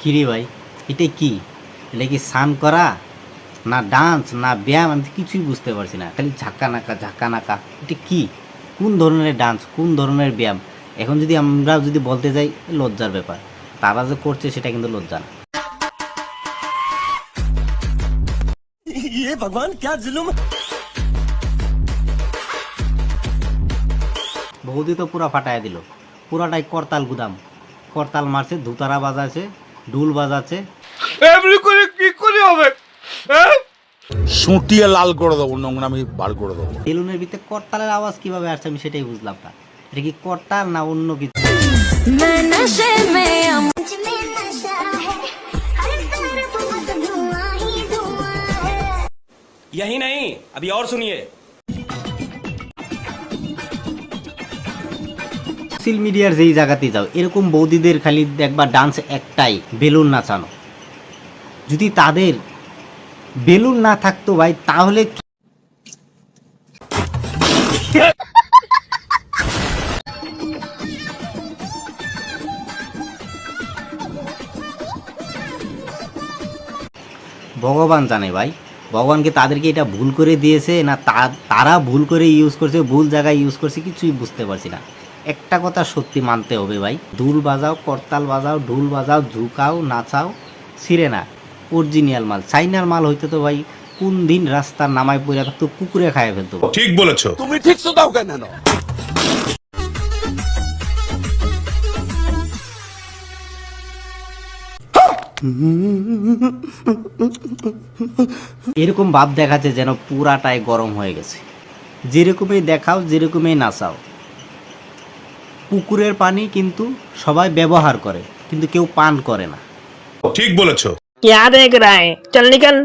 কিরে ভাই, এটা কি? এটা কি স্নান করা? না ডান্স, না ব্যায়াম, আমি কিছুই বুঝতে পারছি না। খালি ঝাঁকা নাকা ঝাঁকা নাকা। এটা কি? কোন ধরনের ডান্স, কোন ধরনের ব্যায়াম? এখন যদি আমরা যদি বলতে যাই, লজ্জার ব্যাপার। তারা যে করছে, সেটা কিন্তু লজ্জা না। ভগবান ক্যা জুলুম বৌদি তো পুরা ফাটায় দিল পুরাটাই করতাল গুদাম করতাল মারছে ধুতারা বাজাচ্ছে ডুল বাজাচ্ছে এমনি করে কি করে হবে হ্যাঁ সুটিয়ে লাল করে দেবো নোংরামি বার করে দেবো বেলুনের ভিতরে করতালের আওয়াজ কিভাবে আসছে আমি সেটাই বুঝলাম না এটা কি করতাল না অন্য কিছু मैं नशे में अम मुझ में नशा है हर तरफ बस धुआं ही धुआं है यही नहीं अभी और सुनिए সোশ্যাল মিডিয়ার যেই জায়গাতেই যাও, এরকম বৌদিদের খালি দেখবা ডান্স একটাই, বেলুন নাচানো। যদি তাদের বেলুন না থাকতো ভাই, তাহলে ভগবান জানে ভাই ভগবানকে তাদেরকে এটা ভুল করে দিয়েছে না তারা ভুল করে ইউজ করছে, ভুল জায়গায় ইউজ করছে, কিছুই বুঝতে পারছি না। একটা কথা সত্যি মানতে হবে ভাই। দুল বাজাও করতাল বাজাও ঢুল বাজাও ঝুকাও নাচাও ছিঁড়ে না। অরিজিনাল মাল। চাইনার মাল হইতে তো ভাই কোন দিন রাস্তার নামায় পড়ে থাকতো কুকুরে খায় ফেলতো। ঠিক বলেছ। তুমি ঠিক তো দাও কেন? এরকম ভাব দেখাচ্ছে যেন পুরাটাই গরম হয়ে গেছে। যেরকমই দেখাও যেরকমই নাচাও। পুকুরের পানি কিন্তু সবাই ব্যবহার করে কিন্তু কেউ পান করে না ঠিক বলেছো क्या देख रहा है चल निकल